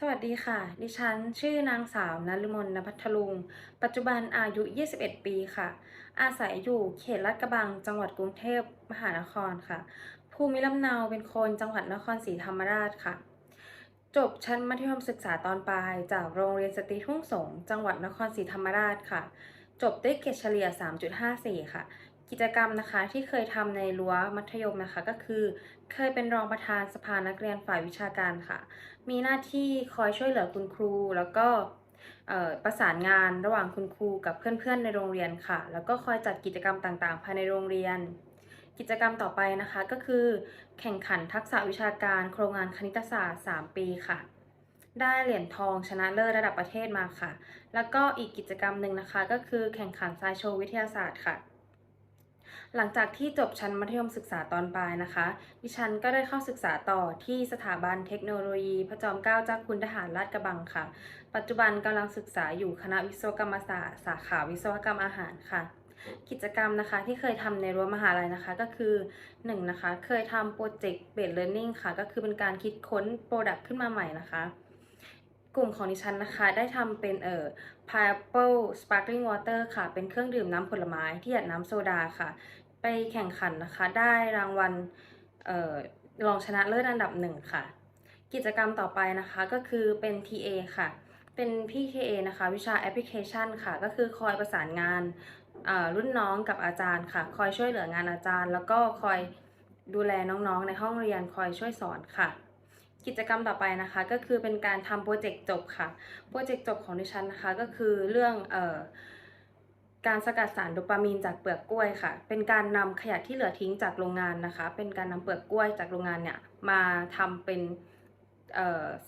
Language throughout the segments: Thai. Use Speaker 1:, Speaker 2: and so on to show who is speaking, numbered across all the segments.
Speaker 1: สวัสดีค่ะ ดิฉันชื่อนางสาวนฤมลนภัทลุง ปัจจุบันอายุ 21 ปีค่ะ อาศัยอยู่เขตลาดกระบัง จังหวัดกรุงเทพมหานครค่ะ ภูมิลำเนาเป็นคนจังหวัดนครศรีธรรมราชค่ะ จบชั้นมัธยมศึกษาตอนปลาย จากโรงเรียนสตรีทุ่งสง จังหวัดนครศรีธรรมราชค่ะ จบด้วยเกรดเฉลี่ย 3.54 ค่ะ กิจกรรมนะคะที่เคยทำในรั้วมัธยมนะคะ ก็คือ เคยเป็นรองประธานสภานักเรียนฝ่ายวิชาการค่ะ มีหน้าที่คอยช่วยเหลือคุณครู แล้วก็ประสานงานระหว่างคุณครูกับเพื่อนๆในโรงเรียนค่ะ แล้วก็คอยจัดกิจกรรมต่างๆ ภายในโรงเรียน กิจกรรมต่อไปนะคะก็คือ แข่งขันทักษะวิชาการ โครงงานคณิตศาสตร์ 3 ปีค่ะได้เหรียญทองชนะเลิศระดับประเทศมาค่ะ แล้วก็อีกกิจกรรมหนึ่งนะคะ ก็คือแข่งขันไซโชว์วิทยาศาสตร์ค่ะ หลังจากที่จบชั้นมัธยมศึกษาตอนปลายนะคะ ดิฉันก็ได้เข้าศึกษาต่อที่สถาบันเทคโนโลยีพระจอมเกล้าเจ้าคุณทหารราชกระบังค่ะ ปัจจุบันกำลังศึกษาอยู่คณะวิศวกรรมศาสตร์สาขาวิศวกรรมอาหารค่ะ กิจกรรมนะคะที่เคยทำในรั้วมหาลัยนะคะก็คือ 1 นะคะเคยทำโปรเจกต์ Based Learning ค่ะ ก็คือเป็นการคิดค้นโปรดักต์ขึ้นมาใหม่นะคะ กลุ่มของดิฉันนะคะ ได้ทำเป็นเอ่อ Pineapple Sparkling Water ค่ะ เป็นเครื่องดื่มน้ำผลไม้ที่อัดน้ำโซดาค่ะ ไปแข่งขันนะคะ ได้รางวัลเอ่อรองชนะเลิศอันดับหนึ่งค่ะ กิจกรรมต่อไปนะคะก็คือเป็น TA ค่ะ เป็นพี่ TA นะคะ วิชาแอปพลิเคชันค่ะ ก็คือคอยประสานงานเอ่อรุ่นน้องกับอาจารย์ค่ะ คอยช่วยเหลืองานอาจารย์ แล้วก็คอยดูแลน้องๆ ในห้องเรียนคอยช่วยสอนค่ะ กิจกรรมต่อไปนะคะก็คือเป็นการทำโปรเจกต์จบค่ะโปรเจกต์จบของดิฉันนะคะก็คือเรื่องเอ่อการสกัดสารโดปามีนจากเปลือกกล้วยค่ะ เป็นการนำขยะที่เหลือทิ้งจากโรงงานนะคะ เป็นการนำเปลือกกล้วยจากโรงงานเนี่ยมาทำเป็น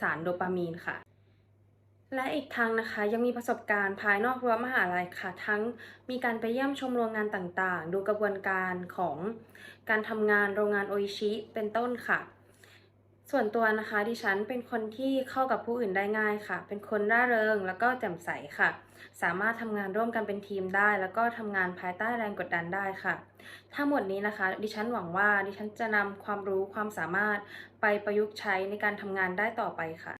Speaker 1: สารโดปามีนค่ะ และอีกทั้งนะคะยังมีประสบการณ์ภายนอกรั้วมหาลัยค่ะ ทั้งมีการไปเยี่ยมชมโรงงานต่างๆ ดูกระบวนการของการทำงานโรงงานโออิชิเป็นต้นค่ะ ส่วนตัวนะคะดิฉันเป็นคนที่เข้ากับผู้อื่นได้ง่ายค่ะ เป็นคนร่าเริงแล้วก็แจ่มใสค่ะ สามารถทำงานร่วมกันเป็นทีมได้ แล้วก็ทำงานภายใต้แรงกดดันได้ค่ะ ทั้งหมดนี้นะคะ ดิฉันหวังว่าดิฉันจะนำความรู้ความสามารถไปประยุกต์ใช้ในการทำงานได้ต่อไปค่ะ